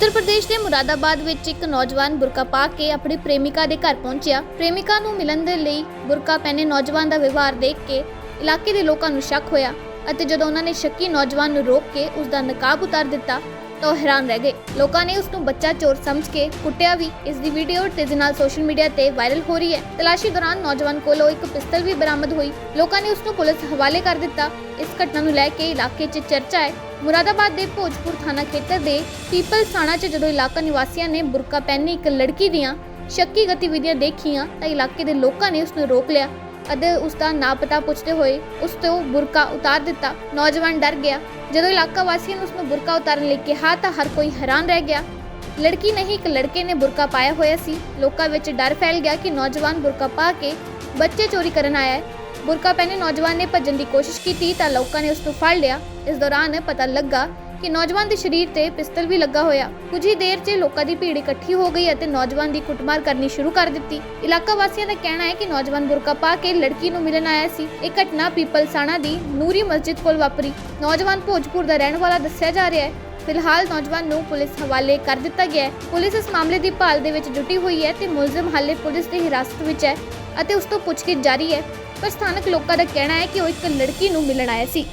ਉੱਤਰ ਪ੍ਰਦੇਸ਼ ਦੇ ਮੁਰਾਦਾਬਾਦ ਵਿੱਚ ਇੱਕ ਨੌਜਵਾਨ ਬੁਰਕਾ ਪਾ ਕੇ ਆਪਣੀ ਪ੍ਰੇਮਿਕਾ ਦੇ ਘਰ ਪਹੁੰਚਿਆ। ਪ੍ਰੇਮਿਕਾ ਨੂੰ ਮਿਲਣ ਦੇ ਲਈ ਬੁਰਕਾ ਪਹਿਨੇ ਨੌਜਵਾਨ ਦਾ ਵਿਵਹਾਰ ਦੇਖ ਕੇ ਇਲਾਕੇ ਦੇ ਲੋਕਾਂ ਨੂੰ ਸ਼ੱਕ ਹੋਇਆ ਅਤੇ ਜਦੋਂ ਉਹਨਾਂ ਨੇ ਸ਼ੱਕੀ ਨੌਜਵਾਨ ਨੂੰ ਰੋਕ ਕੇ ਉਸ ਦਾ ਨਕਾਬ ਉਤਾਰ ਦਿੱਤਾ ਤਾਂ ਹੈਰਾਨ ਰਹਿ ਗਏ। ਲੋਕਾਂ ਨੇ ਉਸ ਨੂੰ ਬੱਚਾ ਚੋਰ ਸਮਝ ਕੇ ਕੁੱਟਿਆ ਵੀ। ਇਸ ਦੀ ਵੀਡੀਓ ਤੇਜ਼ੀ ਨਾਲ ਸੋਸ਼ਲ ਮੀਡੀਆ ਤੇ ਵਾਇਰਲ ਹੋ ਰਹੀ ਹੈ। ਤਲਾਸ਼ੀ ਦੌਰਾਨ ਨੌਜਵਾਨ ਕੋਲੋਂ ਇੱਕ ਪਿਸਤਲ ਵੀ ਬਰਾਮਦ ਹੋਈ। ਲੋਕਾਂ ਨੇ ਉਸ ਨੂੰ ਪੁਲਿਸ ਹਵਾਲੇ ਕਰ ਦਿੱਤਾ। ਇਸ ਘਟਨਾ ਨੂੰ ਲੈ ਕੇ ਇਲਾਕੇ 'ਚ ਚਰਚਾ ਹੈ। ਮੁਰਾਦਾਬਾਦ ਦੇ ਭੋਜਪੁਰ ਥਾਣਾ ਖੇਤਰ ਦੇ ਪੀਪਲ ਥਾਣਾ 'ਚ ਜਦੋਂ ਇਲਾਕਾ ਨਿਵਾਸੀਆਂ ਨੇ ਬੁਰਕਾ ਪਹਿਨੀ ਇੱਕ ਲੜਕੀ ਦੀਆਂ ਸ਼ੱਕੀ ਗਤੀਵਿਧੀਆਂ ਦੇਖੀਆਂ ਤਾਂ ਇਲਾਕੇ ਦੇ ਲੋਕਾਂ ਨੇ ਉਸ ਨੂੰ ਰੋਕ ਲਿਆ। ਅਤੇ ਉਸ ਦਾ ਨਾਂ ਪਤਾ ਪੁੱਛਦੇ ਹੋਏ ਉਸ ਤੋਂ ਬੁਰਕਾ ਉਤਾਰ ਦਿੱਤਾ। ਨੌਜਵਾਨ ਡਰ ਗਿਆ। ਜਦੋਂ ਇਲਾਕਾ ਵਾਸੀਆਂ ਨੇ ਉਸ ਨੂੰ ਬੁਰਕਾ ਉਤਾਰਨ ਲਈ ਕਿਹਾ ਤਾਂ ਹਰ ਕੋਈ ਹੈਰਾਨ ਰਹਿ ਗਿਆ। ਲੜਕੀ ਨਹੀਂ, ਇੱਕ ਲੜਕੇ ਨੇ ਬੁਰਕਾ ਪਾਇਆ ਹੋਇਆ ਸੀ। ਲੋਕਾਂ ਵਿੱਚ ਡਰ ਫੈਲ ਗਿਆ ਕਿ ਨੌਜਵਾਨ ਬੁਰਕਾ ਪਾ ਕੇ ਬੱਚੇ ਚੋਰੀ ਕਰਨ ਆਇਆ ਹੈ। ਬੁਰਕਾ ਪਹਿਨੇ ਨੌਜਵਾਨ ਨੇ ਭੱਜਣ ਦੀ ਕੋਸ਼ਿਸ਼ ਕੀਤੀ ਤਾਂ ਲੋਕਾਂ ਨੇ ਉਸ ਨੂੰ ਫੜ ਲਿਆ। ਇਸ ਦੌਰਾਨ ਪਤਾ ਲੱਗਾ ਕਿ ਨੌਜਵਾਨ ਦੇ ਸਰੀਰ ਤੇ ਪਿਸਤਲ ਵੀ ਲੱਗਾ ਹੋਇਆ। ਕੁਝ ਹੀ ਦੇਰ 'ਚ ਲੋਕਾਂ ਦੀ ਭੀੜ ਇਕੱਠੀ ਹੋ ਗਈ ਅਤੇ ਨੌਜਵਾਨ ਦੀ ਕੁੱਟਮਾਰ ਕਰਨੀ ਸ਼ੁਰੂ ਕਰ ਦਿੱਤੀ। ਇਲਾਕਾ ਵਾਸੀਆਂ ਦਾ ਕਹਿਣਾ ਹੈ ਕਿ ਨੌਜਵਾਨ ਬੁਰਕਾ ਪਾ ਕੇ ਲੜਕੀ ਨੂੰ ਮਿਲਣ ਆਇਆ ਸੀ। ਇਹ ਘਟਨਾ ਪੀਪਲ ਦੀ ਨੂਰੀ ਮਸਜਿਦ ਕੋਲ ਵਾਪਰੀ। ਨੌਜਵਾਨ ਭੋਜਪੁਰ ਦਾ ਰਹਿਣ ਵਾਲਾ ਦੱਸਿਆ ਜਾ ਰਿਹਾ ਹੈ। ਫਿਲਹਾਲ ਨੌਜਵਾਨ ਨੂੰ ਪੁਲਿਸ ਹਵਾਲੇ ਕਰ ਦਿੱਤਾ ਗਿਆ ਹੈ। ਪੁਲਿਸ ਇਸ ਮਾਮਲੇ ਦੀ ਭਾਲ ਦੇ ਵਿੱਚ ਜੁਟੀ ਹੋਈ ਹੈ ਤੇ ਮੁਲਜ਼ਮ ਹਾਲੇ ਪੁਲਿਸ ਦੀ ਹਿਰਾਸਤ ਵਿੱਚ ਹੈ ਅਤੇ ਉਸ ਤੋਂ ਪੁੱਛਗਿੱਛ ਜਾਰੀ ਹੈ। ਪਰ ਸਥਾਨਕ ਲੋਕਾਂ ਦਾ ਕਹਿਣਾ ਹੈ ਕਿ ਉਹ ਇੱਕ ਲੜਕੀ ਨੂੰ ਮਿਲਣ ਆਇਆ ਸੀ।